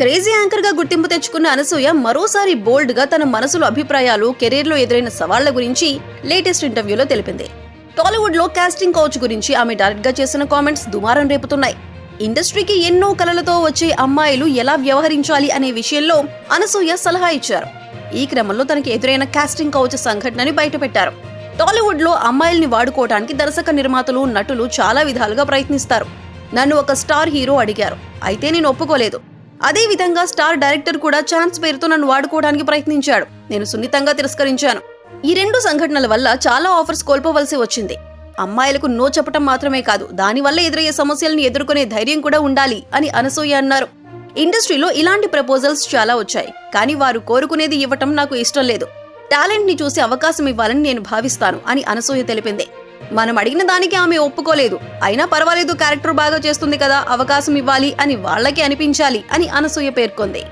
Crazy యాంకర్గా గుర్తింపు తెచ్చుకున్న అనసూయ మరోసారి బోల్డ్గా తన మనసులో అభిప్రాయాలు కెరీర్లో ఎదురైన సవాళ్ళ గురించి లేటెస్ట్ ఇంటర్వ్యూలో తెలిపింది. టాలీవుడ్లో కాస్టింగ్ కౌచ్ గురించి ఆమె డైరెక్ట్గా చేసిన కామెంట్స్ దుమారం రేపుతున్నాయి. ఇండస్ట్రీకి ఎన్నో కలలతో వచ్చే అమ్మాయిలు ఎలా వ్యవహరించాలి అనే విషయంలో అనసూయ సలహా ఇచ్చారు. ఈ క్రమంలో తనకి ఎదురైన కాస్టింగ్ కౌచ్ సంఘటనని బయటపెట్టారు. టాలీవుడ్లో అమ్మాయిల్ని వాడుకోవడానికి దర్శక నిర్మాతలు నటులు చాలా విధాలుగా ప్రయత్నిస్తారు. నన్ను ఒక స్టార్ హీరో అడిగారు. అయితే నేను ఒప్పుకోలేదు. అదే విధంగా స్టార్ డైరెక్టర్ కూడా ఛాన్స్ పేరుతో నన్ను వాడుకోవడానికి ప్రయత్నించాడు. నేను సున్నితంగా తిరస్కరించాను. ఈ రెండు సంఘటనల వల్ల చాలా ఆఫర్స్ కోల్పోవలసి వచ్చింది. అమ్మాయిలకు నో చెప్పటం మాత్రమే కాదు దానివల్ల ఎదురయ్యే సమస్యలను ఎదుర్కొనే ధైర్యం కూడా ఉండాలి అని అనసూయ అన్నారు. ఇండస్ట్రీలో ఇలాంటి ప్రపోజల్స్ చాలా వచ్చాయి కానీ వారు కోరుకునేది ఇవ్వటం నాకు ఇష్టం లేదు. టాలెంట్ని చూసి అవకాశం ఇవ్వాలని నేను భావిస్తాను అని అనసూయ తెలిపింది. మనం అడిగిన దానికి ఆమె ఒప్పుకోలేదు. అయినా పర్వాలేదు క్యారెక్టర్ బాగా చేస్తుంది కదా అవకాశం ఇవ్వాలి అని వాళ్ళకి అనిపించాలి అని అనసూయ పేర్కొంది.